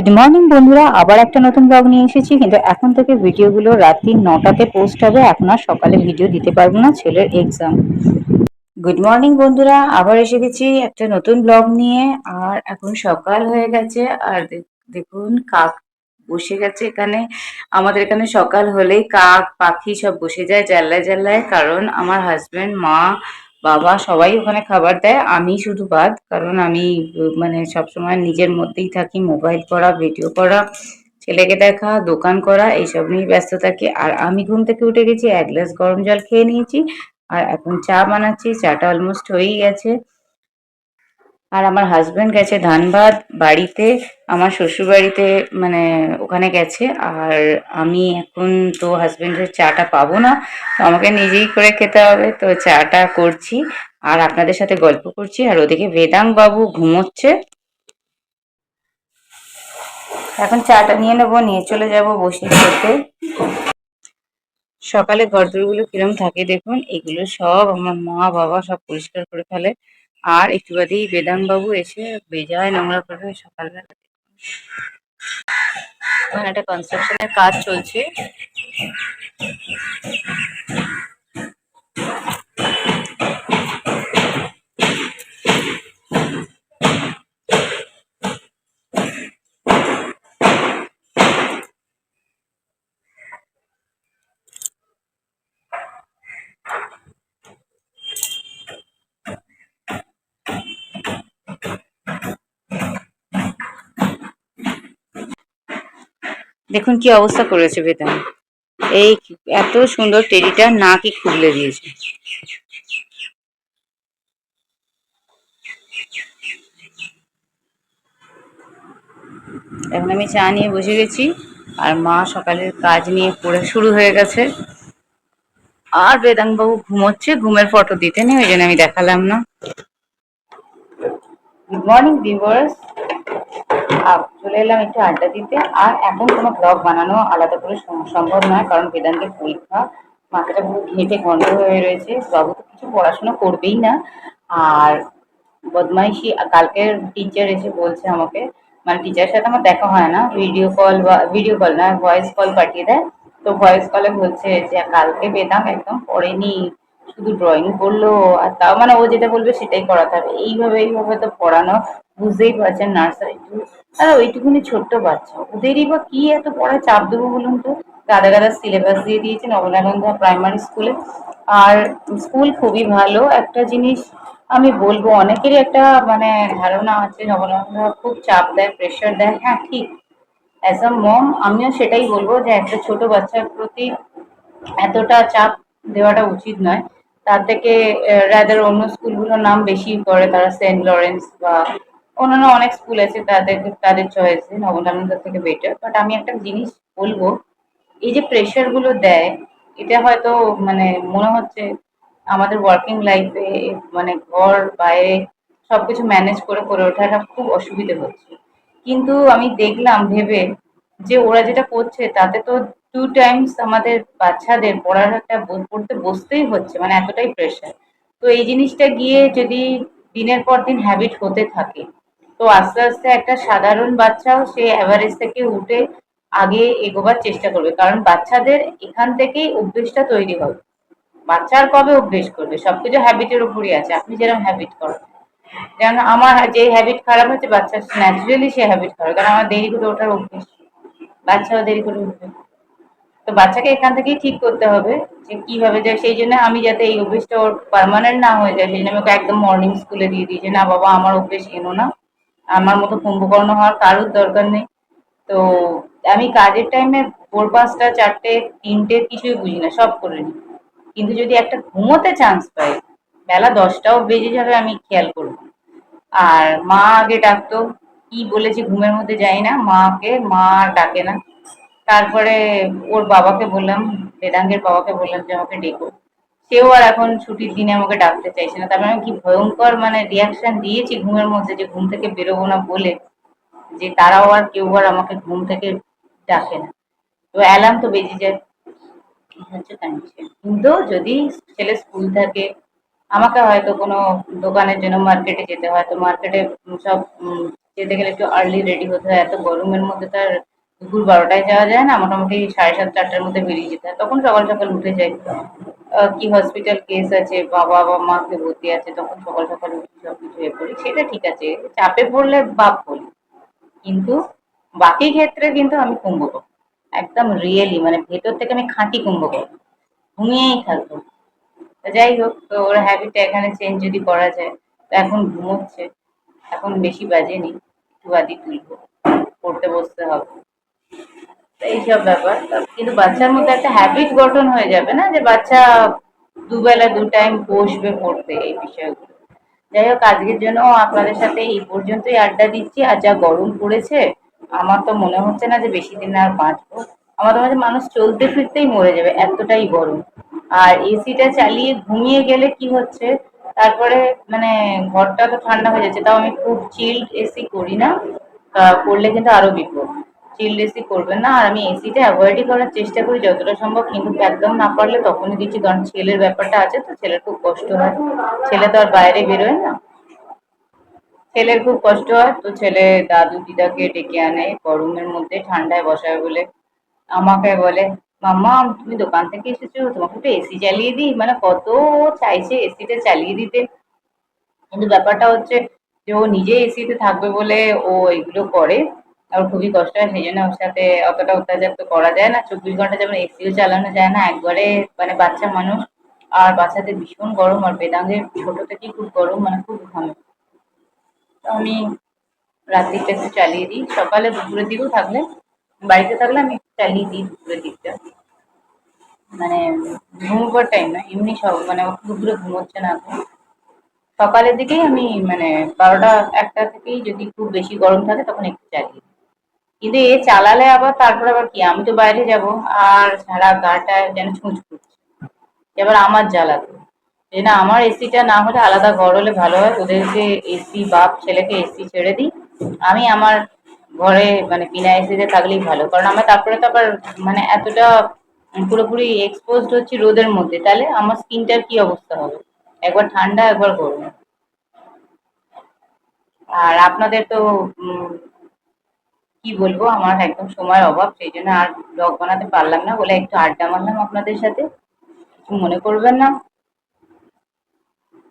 Good morning বন্ধুরা। আবার একটা নতুন ব্লগ নিয়ে এসেছি। কিন্তু এখন থেকে ভিডিওগুলো রাত্রি নটাতে পোস্ট হবে। এখন আর সকালে ভিডিও দিতে পারব না ছেলের এক্সাম গুড মর্নিং বন্ধুরা। আবার এসে গেছি একটা নতুন ব্লগ নিয়ে। আর এখন সকাল হয়ে গেছে। আর দেখ- দেখুন, কাক বসে গেছে এখানে। আমাদের এখানে সকাল হলেই কাক, পাখি সব বসে যায় জানলায় জানলায় কারণ আমার হাজব্যান্ড মা বাবা সবাই ওখানে খাবার দেয়, আমি শুধু বাদ কারণ আমি মানে সবসময় নিজের মধ্যেই থাকি, মোবাইল করা ভিডিও করা ছেলেকে দেখা, দোকান করা, এইসব নিয়ে ব্যস্ত থাকি। আর আমি ঘুম থেকে উঠে গেছি, এক গ্লাস গরম জল খেয়ে নিয়েছি, আর এখন চা বানাচ্ছি, চাটা অলমোস্ট হয়েই গেছে। আর আমার হাজব্যান্ড গেছে ধানবাদ বাড়িতে, আমার শ্বশুর বাড়িতে মানে ওখানে গেছে। আর আমি এখন তো হাজবেন্ডের চাটা পাবো না, তো আমাকে নিজেই করে খেতে হবে, তো চাটা করছি। আর আপনাদের সাথে গল্প করছি, আর ওদিকে বেদাং বাবু ঘুমোচ্ছে। এখন চাটা নিয়ে নেব, নিয়ে চলে যাব বসে খেতে। সকালে ঘরদোরগুলো কিরম থাকে দেখুন, এগুলো সব আমার মা বাবা সব পরিষ্কার করে ফেলে। আর একটু বেদাং বাবু এসে বেজায় নোংরা করবে সকালবেলা এখানে একটা কনস্ট্রাকশনের কাজ চলছে। দেখুন কি অবস্থা করেছে বেদাং এই এত সুন্দর টেডিটা নাকই খুবলে দিয়েছে। এখন আমি চা নিয়ে বসে গেছি, আর মা সকালের কাজ নিয়ে পড়ে শুরু হয়ে গেছে। আর বেদাং বাবু ঘুমোচ্ছে, ঘুমের ফটো দিতে নেই ওই জন্য আমি দেখালাম না। গুড মর্নিং ভিউয়ার্স চলে এলাম একটু আড্ডা দিতে। আর এখন কোনো ব্লগ বানানো আলাদা করে সম্ভব নয়, কারণ বেদান্তের পরীক্ষা মাথাটা পুরো ঘেঁটে ঘন্ট হয়ে রয়েছে। বাবু তো কিছু পড়াশোনা করবেই না। আর বদমাইশি কালকের টিচার এসে বলছে আমাকে মানে টিচারের সাথে আমার দেখা হয় না ভিডিও কল বা ভিডিও কল না ভয়েস কল পাঠিয়ে দেয়। তো ভয়েস কলে বলছে যে, কালকে বেদাম একদম পড়েনি, শুধু ড্রয়িং করল। আর তাও মানে ও যেটা বলবে সেটাই করাতে হবে। এইভাবে এইভাবে তো পড়ানো, বুঝতেই পারছেন, নার্সারি আর ওইটুকুনি ছোট্ট বাচ্চা। ওদেরই বা কি এত পড়ায় চাপ দেবো বলুন তো? গাদা গাদা সিলেবাস দিয়ে দিয়েছে নবনানন্দা প্রাইমারি স্কুলে আর স্কুল খুবই ভালো। একটা জিনিস আমি বলব, অনেকেরই একটা মানে ধারণা আছে নবনানন্দা খুব চাপ দেয় প্রেশার দেয়। হ্যাঁ ঠিক। অ্যাজ আ মম আমিও সেটাই বলব যে একটা ছোট বাচ্চার প্রতি এতটা চাপ দেওয়াটা উচিত নয়। তার থেকে রাদার অন্য স্কুলগুলোর নাম বেশি করে, তারা সেন্ট লরেন্স বা অন্যান্য অনেক স্কুল আছে তাদের তাদের চয়েসে নবনানন্দ থেকে বেটার বাট আমি একটা জিনিস বলব, এই যে প্রেশারগুলো দেয়, এটা হয়তো মানে মনে হচ্ছে আমাদের ওয়ার্কিং লাইফে মানে ঘর, বাইরে সবকিছু ম্যানেজ করে করে ওঠাটা খুব অসুবিধে হচ্ছে। কিন্তু আমি দেখলাম, ভেবে যে ওরা যেটা করছে, তাতে তো টু টাইমস আমাদের বাচ্চাদের পড়ার একটা পড়তে বসতেই হচ্ছে মানে এতটাই প্রেশার তো এই জিনিসটা গিয়ে যদি দিনের পর দিন হ্যাবিট হতে থাকে তো আস্তে আস্তে একটা সাধারণ বাচ্চাও সে অ্যাভারেজ থেকে উঠে আগে এগোবার চেষ্টা করবে। কারণ বাচ্চাদের এখান থেকেই অভ্যেসটা তৈরি হবে। বাচ্চা আর কবে অভ্যেস করবে? সবকিছু হ্যাবিটের উপরই আছে। আপনি যেরকম হ্যাবিট করেন। যেমন আমার যে হ্যাবিট খারাপ হচ্ছে, বাচ্চা ন্যাচুরালি সে হ্যাবিট খারাপ কারণ আমার দেরি করে ওঠার অভ্যেস। বাচ্চাও দেরি করে উঠবে। তো বাচ্চাকে এখান থেকেই ঠিক করতে হবে যে কীভাবে যায়। সেই জন্য আমি যাতে এই অভ্যেসটা ওর পার্মানেন্ট না হয়ে যায়, সেই জন্য আমি ওকে একদম মর্নিং স্কুলে দিয়ে দিই যে, না বাবা, আমার অভ্যেস এনো না। আমার মতো কুম্ভকর্ণ হওয়ার কারোর দরকার নেই। তো আমি কাজের টাইমে ভোর পাঁচটা, চারটে, তিনটে কিছুই বুঝি না, সব করে নিই। কিন্তু যদি একটা ঘুমোতে চান্স পাই, বেলা দশটাও বেজে যাবে আমি খেয়াল করব। আর মা আগে ডাকতো, কি বলেছে ঘুমের মধ্যে যাই না, মাকে, মা ডাকে না। তারপরে ওর বাবাকে বললাম, বেদাঙ্গের বাবাকে বললাম যে আমাকে ডেকো। সেও আর এখন ছুটির দিনে আমাকে ডাকতে চাইছে না। তারপরে আমি কি ভয়ঙ্কর মানে রিয়াকশন দিয়েছি ঘুমের মধ্যে যে ঘুম থেকে বেরোবো না বলে, যে তারাও আর কেউ আর আমাকে ঘুম থেকে ডাকে না। তো অ্যালার্ম তো বেজে যায়। কিন্তু যদি ছেলে স্কুল থাকে, আমাকে হয়তো কোনো দোকানের জন্য মার্কেটে যেতে হয়। তো মার্কেটে সব যেতে গেলে একটু আর্লি রেডি হতে হয়। এত গরমের মধ্যে তার দুপুর বারোটায় যাওয়া যায় না, মোটামুটি সাড়ে সাত চারটার মধ্যে বেরিয়ে যেতে হয়। তখন সকাল সকাল উঠে যাই। কি হসপিটাল কেস আছে, বাবা বা মাকে ভর্তি আছে, তখন সকাল সকাল উঠে সব কিছু এ করি। সেটা ঠিক আছে, চাপে পড়লে বাপ বলি। কিন্তু বাকি ক্ষেত্রে কিন্তু আমি কুম্ভকর্ণ। একদম রিয়েলি মানে ভেতর থেকে আমি খাঁটি কুম্ভকর্ণ। ঘুমিয়েই থাকব। যাই হোক, তো ওর হ্যাবিটটা এখানে চেঞ্জ যদি করা যায়, তো এখন ঘুমোচ্ছে। এখন বেশি বাজেনি, একটু বাদি তুলবো। পড়তে বসতে হবে। এইসব ব্যাপার। কিন্তু বাচ্চার মধ্যে একটা হ্যাবিট গঠন হয়ে যাবে না, যে বাচ্চা দুবেলা দু টাইম বসবে পড়তে এই বিষয়গুলো। যাই হোক, আজকের জন্য আপনাদের সাথে এই পর্যন্তই আড্ডা দিচ্ছি। আর যা গরম পড়েছে, আমার তো মনে হচ্ছে না যে বেশি দিন আর বাঁচবো। আমাদের মাঝে মানুষ চলতে ফিরতেই মরে যাবে, এতটাই গরম। আর এসিটা চালিয়ে ঘুমিয়ে গেলে কি হচ্ছে? তারপরে মানে ঘরটা তো ঠান্ডা হয়ে যাচ্ছে, তাও আমি খুব চিল্ড এসি করি না। করলে কিন্তু আরও বিপদ। চিল্ড এসি করবেন না। আর আমি এসিটা অ্যাভয়েডই করার চেষ্টা করি। যতটা সম্ভব, কিন্তু একদম না পারলে তখনই দিচ্ছি কারণ ছেলের ব্যাপারটা আছে তো, ছেলের খুব কষ্ট হয়। ছেলে তো আর বাইরে বেরোয় না। ছেলের খুব কষ্ট হয় তো ছেলে দাদু, দিদাকে ডেকে আনে গরমের মধ্যে, ঠান্ডায় বসায় বলে। আমাকে বলে, মাম্মা, তুমি দোকান থেকে এসেছ, তোমাকে একটু এসি চালিয়ে দিই। মানে কত চাইছে এসিটা চালিয়ে দিতে। কিন্তু ব্যাপারটা হচ্ছে যে ও নিজে এসিতে থাকবে বলে ও এগুলো করে। আর খুবই কষ্ট হয়, সেই জন্য ওর সাথে অতটা অত্যাচার তো করা যায় না। চব্বিশ ঘণ্টা যেমন এসিও চালানো যায় না, একবারে মানে বাচ্চা মানুষ, আর বাচ্চাদের ভীষণ গরম আর বেদাঙ্গের ছোট থেকেই খুব গরম মানে খুব ঘামে। তো আমি রাত্রিটা একটু চালিয়ে দিই। সকালে দুপুরের দিকেও থাকলে, বাড়িতে থাকলে আমি একটু চালিয়ে দিই দুপুরের দিকটা। মানে ঘুমোবার টাইম না, এমনি সব মানে দুপুরে ঘুমোচ্ছে না এখন। সকালের দিকেই আমি মানে বারোটা, একটা থেকেই যদি খুব বেশি গরম থাকে তখন একটু চালিয়ে দিই। কিন্তু এ চালালে আবার তারপর আবার কি? আমি তো বাইরে যাব, আর সারা গাটা যেন ছুঁচ করছে এবার আমার জ্বালাতো যে না, আমার এসিটা না হলে আলাদা ঘর হলে ভালো হয়। ওদেরকে এসি বাপ ছেলেকে এসি ছেড়ে দিই। আমি আমার ঘরে মানে বিনা এসিতে থাকলেই ভালো। কারণ আমার তারপরে তো আবার মানে এতটা পুরোপুরি এক্সপোজড হচ্ছি রোদের মধ্যে। তাহলে আমার স্কিনটার কি অবস্থা হবে? একবার ঠান্ডা, একবার গরম। আর আপনাদের তো কি বলব, আমার একদম সময়ের অভাব, সেই জন্য আর ব্লগ বানাতে পারলাম না বলে একটু আড্ডা মারলাম আপনাদের সাথে। কিছু মনে করবেন না।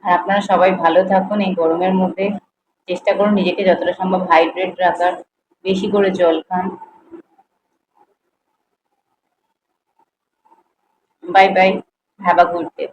আর আপনারা সবাই ভালো থাকুন, এই গরমের মধ্যে। চেষ্টা করুন নিজেকে যতটা সম্ভব হাইড্রেট রাখার, বেশি করে জল খান। Bye bye have a good day